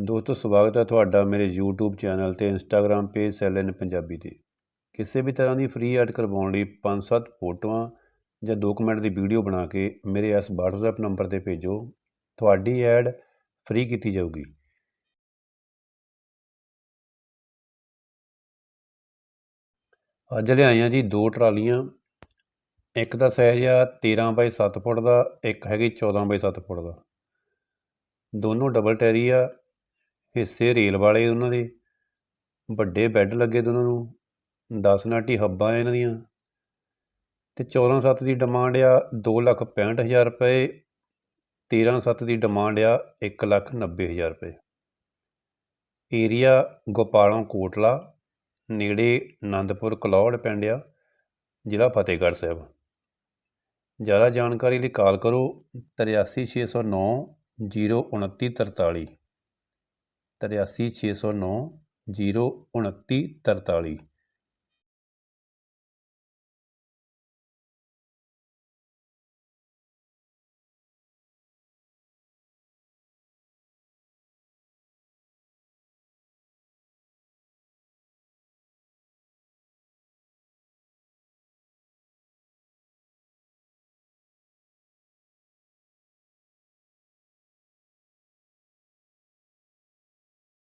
ਦੋਸਤੋ, ਸਵਾਗਤ ਹੈ ਤੁਹਾਡਾ ਮੇਰੇ YouTube ਚੈਨਲ ਤੇ Instagram ਪੇਜ ਸੈਲਨ ਪੰਜਾਬੀ ਤੇ। ਕਿਸੇ ਵੀ ਤਰ੍ਹਾਂ ਦੀ ਫ੍ਰੀ ਐਡ ਕਰਵਾਉਣ ਲਈ 5-7 ਫੋਟੋਆਂ ਜਾਂ 2 ਮਿੰਟ ਦੀ ਵੀਡੀਓ ਬਣਾ ਕੇ ਮੇਰੇ ਇਸ WhatsApp ਨੰਬਰ ਤੇ ਭੇਜੋ। ਤੁਹਾਡੀ ਐਡ ਫ੍ਰੀ ਕੀਤੀ ਜਾਊਗੀ। ਅੱਜ ਲਿਆਈਆਂ ਜੀ ਦੋ ਟਰਾਲੀਆਂ। ਇੱਕ ਦਾ ਸਾਈਜ਼ ਆ 13 ਬਾਈ 7 ਫੁੱਟ ਦਾ, ਇੱਕ ਹੈਗੀ 14 ਬਾਈ 7 ਫੁੱਟ ਦਾ। ਦੋਨੋਂ ਡਬਲ ਟੈਰੀ ਆ। ਹਿੱਸੇ ਰੇਲ ਵਾਲੇ ਉਹਨਾਂ ਦੇ। ਵੱਡੇ ਬੈੱਡ ਲੱਗੇ ਉਹਨਾਂ ਨੂੰ 10 ਨਾਟੀ ਹੱਬਾਂ ਇਹਨਾਂ ਦੀਆਂ। ਤੇ 14 ਸੱਤ ਦੀ ਡਿਮਾਂਡ ਆ 2 ਲੱਖ 65000 ਰੁਪਏ 13 7 ਦੀ ਡਿਮਾਂਡ ਆ 1 ਲੱਖ 90000 ਰੁਪਏ। ਏਰੀਆ ਗੋਪਾਲੋਂ ਕੋਟਲਾ, ਨੇੜੇ ਆਨੰਦਪੁਰ ਕਲੌੜ ਪਿੰਡ ਆ, ਜ਼ਿਲ੍ਹਾ ਫਤਿਹਗੜ੍ਹ ਸਾਹਿਬ। ਜ਼ਿਆਦਾ ਜਾਣਕਾਰੀ ਲਈ ਕਾਲ ਕਰੋ 83609 02943 83609 02943